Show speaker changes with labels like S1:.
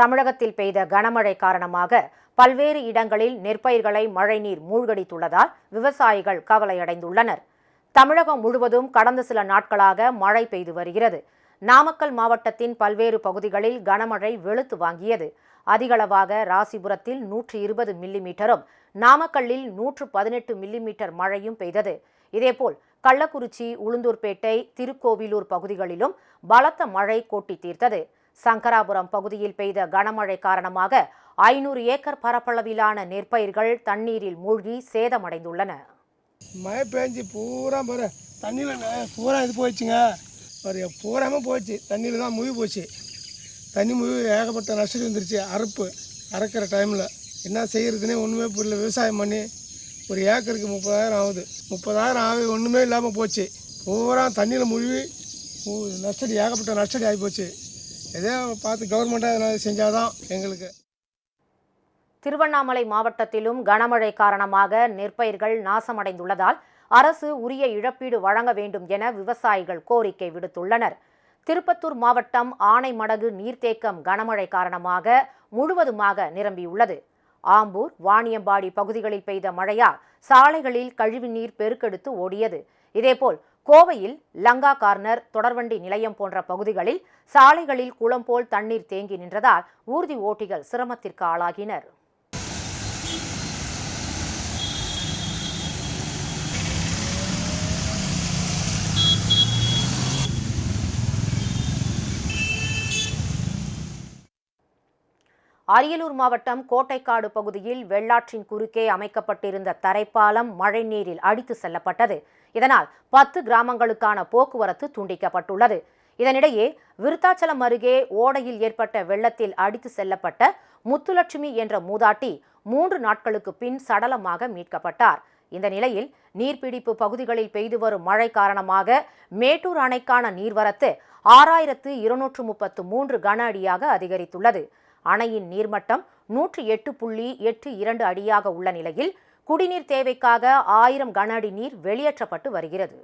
S1: தமிழகத்தில் பெய்த கனமழை காரணமாக பல்வேறு இடங்களில் நெற்பயிர்களை மழைநீர் மூழ்கடித்துள்ளதால் விவசாயிகள் கவலையடைந்துள்ளனர். தமிழகம் முழுவதும் கடந்த சில நாட்களாக மழை பெய்து வருகிறது. நாமக்கல் மாவட்டத்தின் பல்வேறு பகுதிகளில் கனமழை வெளுத்து வாங்கியது. அதிகளவாக ராசிபுரத்தில் நூற்று இருபது மில்லிமீட்டரும் நாமக்கல்லில் நூற்று பதினெட்டு மில்லிமீட்டர் மழையும் பெய்தது. இதேபோல் கள்ளக்குறிச்சி உளுந்தூர்பேட்டை திருக்கோவிலூர் பகுதிகளிலும் பலத்த மழை கொட்டி தீர்த்தது. சங்கராபுரம் பகுதியில் பெய்த கனமழை காரணமாக ஐநூறு ஏக்கர் பரப்பளவிலான நெற்பயிர்கள் தண்ணீரில் மூழ்கி சேதமடைந்துள்ளன.
S2: மழை பெஞ்சு பூரா பாரு தண்ணியில் பூரா இது போயிடுச்சுங்க. ஒரு பூராமே போயிடுச்சு. தண்ணியில் தான் முழுகி போச்சு. தண்ணி முழுகி ஏகப்பட்ட நஷ்டம் வந்துருச்சு. அறுப்பு அறுக்கிற டைமில் என்ன செய்யறதுனே ஒன்றுமே புரியல. விவசாயம் பண்ணி ஒரு ஏக்கருக்கு முப்பதாயிரம் ஆகுது. முப்பதாயிரம் ஆகுது ஒன்றுமே இல்லாமல் போச்சு. பூரா தண்ணியில் முழுகி நஷ்டடி ஏகப்பட்ட நஷ்டடி ஆகி போச்சு. ஏதோ பார்த்து கவர்மெண்ட்டாக எதனா செஞ்சாதான் எங்களுக்கு.
S1: திருவண்ணாமலை மாவட்டத்திலும் கனமழை காரணமாக நெற்பயிர்கள் நாசமடைந்துள்ளதால் அரசு உரிய இழப்பீடு வழங்க வேண்டும் என விவசாயிகள் கோரிக்கை விடுத்துள்ளனர். திருப்பத்தூர் மாவட்டம் ஆனைமடகு நீர்த்தேக்கம் கனமழை காரணமாக முழுவதுமாக நிரம்பியுள்ளது. ஆம்பூர் வாணியம்பாடி பகுதிகளில் பெய்த மழையால் சாலைகளில் கழிவுநீர் பெருக்கெடுத்து ஓடியது. இதேபோல் கோவையில் லங்கா கார்னர் தொடர்வண்டி நிலையம் போன்ற பகுதிகளில் சாலைகளில் குளம் போல் தண்ணீர் தேங்கி நின்றதால் ஊர்தி ஓட்டிகள் சிரமத்திற்கு ஆளாகினர். அரியலூர் மாவட்டம் கோட்டைக்காடு பகுதியில் வெள்ளாற்றின் குறுக்கே அமைக்கப்பட்டிருந்த தரைப்பாலம் மழைநீரில் அடித்து செல்லப்பட்டது. இதனால் பத்து கிராமங்களுக்கான போக்குவரத்து துண்டிக்கப்பட்டுள்ளது. இதனிடையே விருத்தாச்சலம் அருகே ஓடையில் ஏற்பட்ட வெள்ளத்தில் அடித்து செல்லப்பட்ட முத்துலட்சுமி என்ற மூதாட்டி மூன்று நாட்களுக்கு பின் சடலமாக மீட்கப்பட்டார். இந்த நிலையில் நீர்பிடிப்பு பகுதிகளில் பெய்து வரும் மழை காரணமாக மேட்டூர் அணைக்கான நீர்வரத்து ஆறாயிரத்து இருநூற்று முப்பத்து மூன்று கன அடியாக அதிகரித்துள்ளது. அணையின் நீர்மட்டம் நூற்றி எட்டு புள்ளி எட்டு இரண்டு அடியாக உள்ள நிலையில் குடிநீர் தேவைக்காக ஆயிரம் கன அடி நீர் வெளியேற்றப்பட்டு வருகிறது.